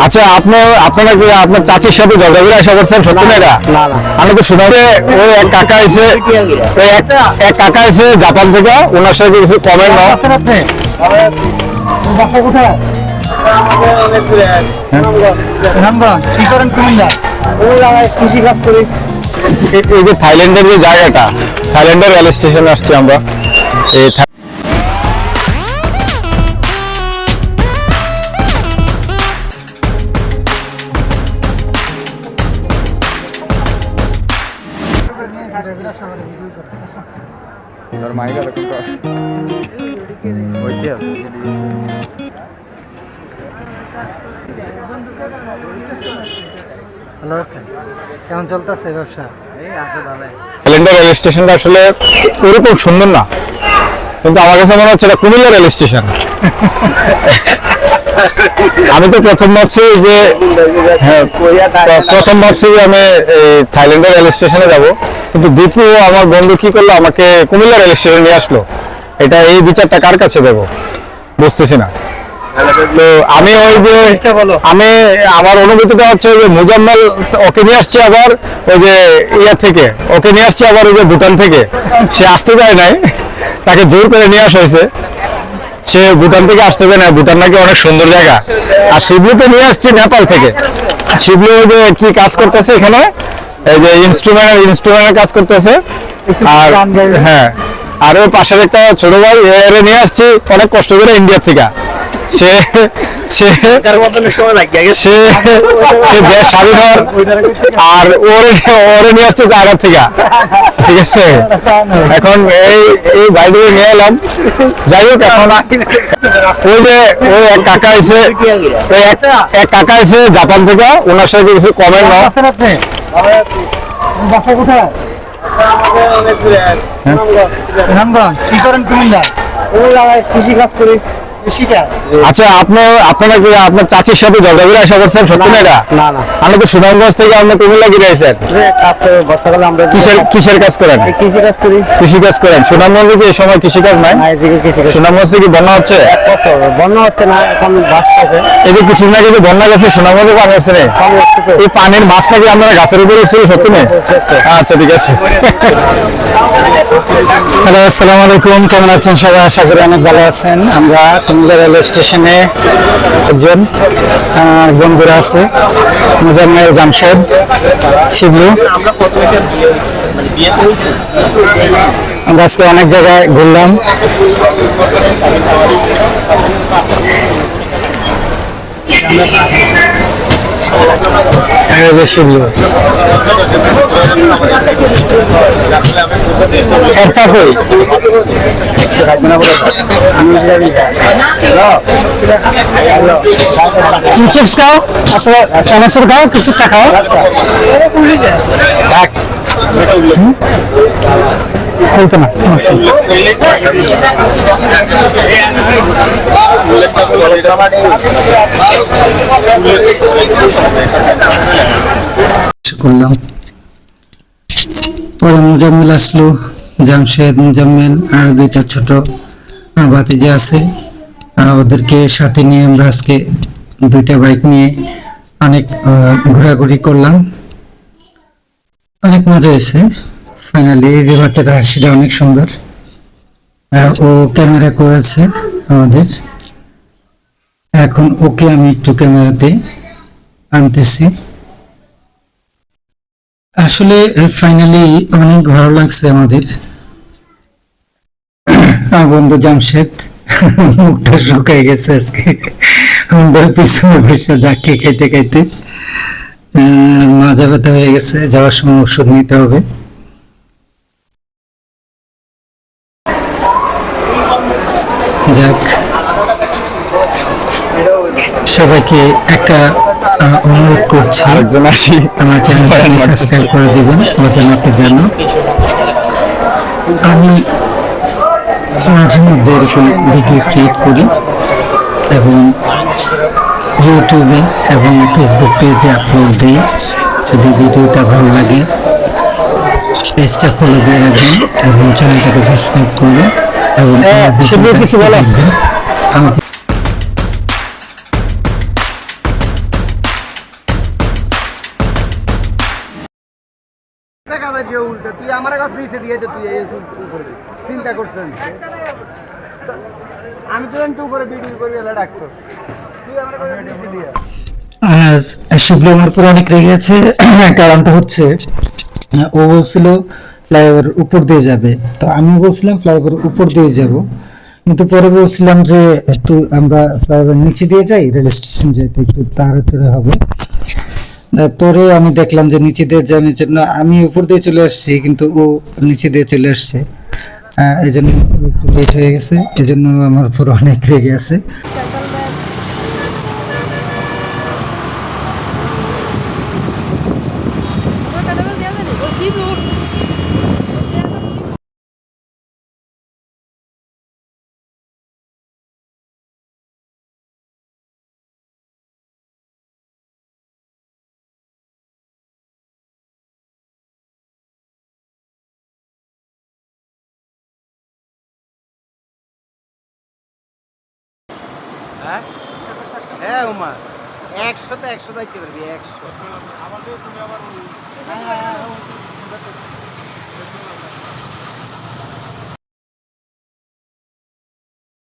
আচ্ছা আপনি আপনারা কি আপনার চাচির সাথে ঝগড়া করে আসা করছেন? সত্যি না এটা? না, না। আমি তো শুনাতে ওই এক কাকা এসে ওই এক কাকা এসে জাপান থেকে ওনার সাথে কিছু কমেন্ট নাও। বাসা কোথায়? কি করেন কুমিল্লা? কৃষি কাজ করি। এই- এই যে থাইল্যান্ডের যে জায়গাটা থাইল্যান্ডের রেল স্টেশনে আসছি আমরা। এই ভালো আছেন? কেমন চলতেছে ব্যবসা? এই আছে ভালো থাইল্যান্ডের রেল স্টেশনটা আসলে ওরকম সুন্দর না। কিন্তু আমার কাছে মনে হচ্ছে এটা কুমিল্লা রেল স্টেশন। আমি তো প্রথম ভাবছি যে হ্যাঁ প্রথম ভাবছি যে আমি থাইল্যান্ডের রেল স্টেশনে যাব। কিন্তু দীপু আমার বন্ধু কি করল? আমাকে কুমিল্লা রেল স্টেশনে নিয়ে আসলো। এটা এই বিচারটা কার কাছে দেব? বুঝতেছি না। তো আমি ওই যে আমি আমার অনুভূতিটা হচ্ছে যে মুজাম্মেল ওকে নিয়ে আসছে আবার ওই যে ইয়া থেকে ওকে নিয়ে আসছে আবার ওই যে ভুটান থেকে। সে আসতে যায় নাই তাকে জোর করে নিয়ে আসা হয়েছে। সে ভুটান থেকে আসতে যায় না ভুটান নাকি অনেক সুন্দর জায়গা। আর শিবলুকে নিয়ে আসছে নেপাল থেকে। শিবলু ওই যে কি কাজ করতেছে এখানে? এই যে ইনস্ট্রুমেন্ট ইনস্ট্রুমেন্টের কাজ করতেছে। আর হ্যাঁ আর ওই পাশের একটা ছোট ভাই এর নিয়ে আসছি অনেক কষ্ট করে ইন্ডিয়া থেকে। সে সে তার মতন সময় লাগিয়ে গেছে সে সে স্বাধীন আর ওরে ওরে নিয়ে আসছে জায়গা থেকে। ঠিক আছে? এখন এই এই বাইরে নিয়ে এলাম। যাই হোক এখন ওই যে ওই এক কাকা এক এক কাকা জাপান থেকে ওনার সাথে কিছু কমেন্ট আছেন আপনি? বাসা কোথায়? রামগঞ্জ। কি করেন কুমিল্লা ওই জায়গায় কৃষি কাজ করি। কৃষি কাজ? আচ্ছা আপনি আপনারা কি আপনার চাচির সাথে ঝগড়া করে আসা করছেন? সত্যি না এটা? না না। আমি তো সুনামগঞ্জ থেকে আপনি কুমিল্লা গিয়ে আছেন কাজ করে বর্ষাকালে আমরা কিসের কিসের কাজ করেন? কৃষি কাজ করি। কৃষি কাজ করেন। সুনামগঞ্জে কি এই সময় কৃষি কাজ নাই কৃষি কাজ বন্যা হচ্ছে? বন্যা হচ্ছে না এখন বাস এই যে কিছুদিন আগে যে বন্যা গেছে সুনামগঞ্জে পানি হচ্ছে না? এই পানির মাছটা কি আপনারা গাছের উপরে ছিল সত্যি না? আচ্ছা ঠিক আছে। হ্যালো আসসালামু আলাইকুম। কেমন আছেন সবাই? আশা করি অনেক ভালো আছেন। আমরা কুমিল্লা রেলওয়ে স্টেশনে একজন আমার বন্ধুরা আছে, মুজাম্মেল জামশেদ, শিবলু। আমরা আজকে অনেক জায়গায় ঘুরলাম। শিবলু। এর চাকরি? চিপস খাও অথবা চানাচুর খাও কিছু খাও বলতো না করলাম পরে মুজাম্মেল আসলো জামশেদ মুজাম্মেল আর দুইটা ছোট ভাতিজা আছে। ওদেরকে সাথে নিয়ে আমরা আজকে দুইটা বাইক নিয়ে অনেক ঘোরাঘুরি করলাম। অনেক মজা হয়েছে। ফাইনালি এই যে বাচ্চাটা, সেটা অনেক সুন্দর। ও ক্যামেরা করেছে আমাদের। এখন ওকে আমি একটু ক্যামেরাতে আনতেছি। আসলে ফাইনালি অনেক ভালো লাগছে আমাদের। বন্ধু জামশেদ, মুখটা শুকাই গেছে আজকে। আমরা পিছনে বসে যাকে খাইতে খাইতে। মাজা ব্যথা হয়ে গেছে, যাওয়ার সময় ওষুধ নিতে হবে। যাক। সবাইকে একটা অনুরোধ করছি। আমার চ্যানেলটাকে সাবস্ক্রাইব করে দিবেন অজানাকে জানো আমি মাঝে মধ্যে এরকম ভিডিও ক্রিয়েট করি এবং ইউটিউবে এবং ফেসবুক পেজে আপলোড দিই। যদি ভিডিওটা ভালো লাগে পেজটা ফলো দিয়ে রাখবেন এবং চ্যানেলটাকে সাবস্ক্রাইব করবেন এবং শিবলু, কিছু বলো? আমাকে নিচে দিয়ে তো তুই এই চিন্তা করছেন? আমি তো তুই উপরে ভিডিও এলা ডাকছো। তুই আমার কাছে নিচে দিয়ে আজ শিবলি আমার পুরো অনেক রেগে আছে কারণটা হচ্ছে, ও বলছিল ফ্লাইওভার উপর দিয়ে যাবে। তো আমি বলছিলাম ফ্লাইওভার উপর দিয়ে যাব। কিন্তু পরে বলছিলাম যে, একটু আমরা ফ্লাইওভার নিচে দিয়ে যাই, রেল স্টেশন যেতে একটু তাড়াতাড়ি হবে। পরে আমি দেখলাম যে নিচে দিয়ে যাবে জন্য আমি উপর দিয়ে চলে আসছি, কিন্তু ও নিচে দিয়ে চলে আসছে। এই জন্য একটু লেট হয়ে গেছে। এই জন্য আমার উপর অনেক রেগে আছে। হ্যাঁ? হ্যাঁ উমা। একশো তো একশো যাইতে পারবি একশো।